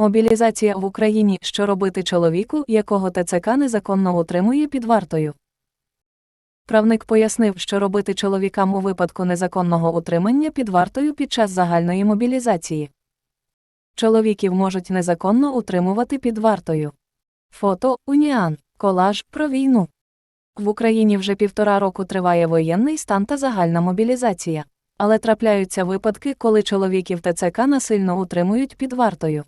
Мобілізація в Україні, що робити чоловіку, якого ТЦК незаконно утримує під вартою. Правник пояснив, що робити чоловікам у випадку незаконного утримання під вартою під час загальної мобілізації. Чоловіків можуть незаконно утримувати під вартою. Фото Уніан. Колаж про війну. В Україні вже півтора року триває воєнний стан та загальна мобілізація. Але трапляються випадки, коли чоловіків ТЦК насильно утримують під вартою.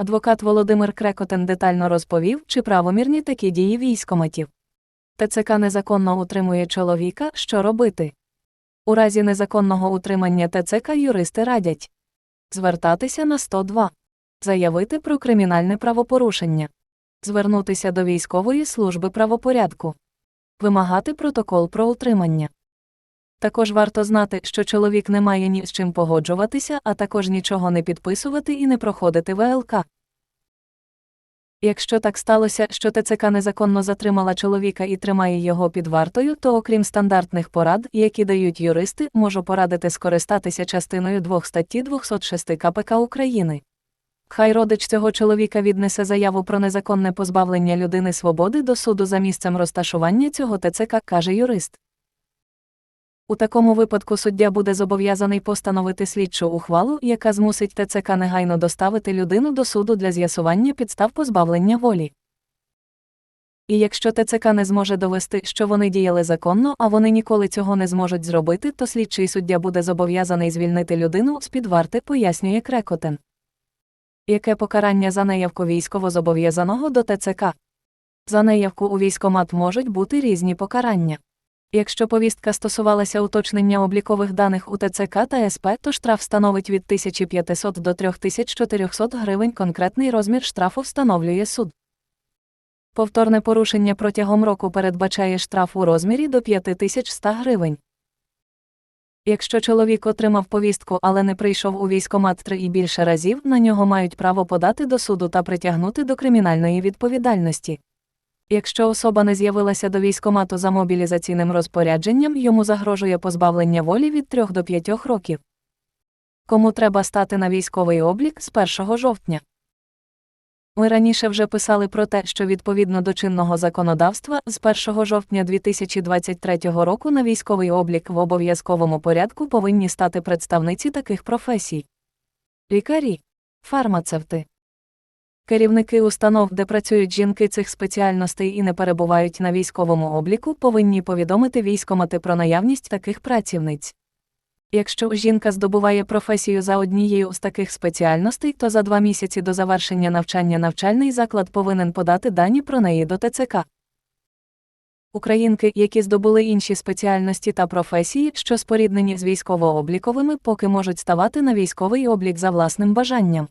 Адвокат Володимир Крекотен детально розповів, чи правомірні такі дії військоматів. ТЦК незаконно утримує чоловіка, що робити. У разі незаконного утримання ТЦК юристи радять звертатися на 102, заявити про кримінальне правопорушення, звернутися до військової служби правопорядку, вимагати протокол про утримання. Також варто знати, що чоловік не має ні з чим погоджуватися, а також нічого не підписувати і не проходити ВЛК. Якщо так сталося, що ТЦК незаконно затримала чоловіка і тримає його під вартою, то окрім стандартних порад, які дають юристи, можу порадити скористатися частиною 2 статті 206 КПК України. Хай родич цього чоловіка віднесе заяву про незаконне позбавлення людини свободи до суду за місцем розташування цього ТЦК, каже юрист. У такому випадку суддя буде зобов'язаний постановити слідчу ухвалу, яка змусить ТЦК негайно доставити людину до суду для з'ясування підстав позбавлення волі. І якщо ТЦК не зможе довести, що вони діяли законно, а вони ніколи цього не зможуть зробити, то слідчий суддя буде зобов'язаний звільнити людину з під варти, пояснює Крекотен. Яке покарання за неявку військовозобов'язаного до ТЦК? За неявку у військомат можуть бути різні покарання. Якщо повістка стосувалася уточнення облікових даних у ТЦК та СП, то штраф становить від 1500 до 3400 гривень. Конкретний розмір штрафу встановлює суд. Повторне порушення протягом року передбачає штраф у розмірі до 5100 гривень. Якщо чоловік отримав повістку, але не прийшов у військомат три і більше разів, на нього мають право подати до суду та притягнути до кримінальної відповідальності. Якщо особа не з'явилася до військомату за мобілізаційним розпорядженням, йому загрожує позбавлення волі від 3 до 5 років. Кому треба стати на військовий облік з 1 жовтня? Ми раніше вже писали про те, що відповідно до чинного законодавства з 1 жовтня 2023 року на військовий облік в обов'язковому порядку повинні стати представниці таких професій: лікарі, фармацевти, Керівники установ, де працюють жінки цих спеціальностей і не перебувають на військовому обліку, повинні повідомити військомати про наявність таких працівниць. Якщо жінка здобуває професію за однією з таких спеціальностей, то за два місяці до завершення навчання навчальний заклад повинен подати дані про неї до ТЦК. Українки, які здобули інші спеціальності та професії, що споріднені з військово-обліковими, поки можуть ставати на військовий облік за власним бажанням.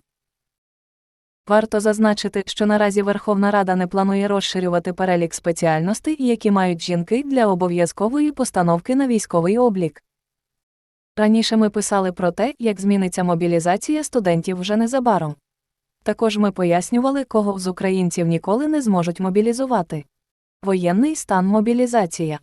Варто зазначити, що наразі Верховна Рада не планує розширювати перелік спеціальностей, які мають жінки для обов'язкової постановки на військовий облік. Раніше ми писали про те, як зміниться мобілізація студентів вже незабаром. Також ми пояснювали, кого з українців ніколи не зможуть мобілізувати. Воєнний стан мобілізація.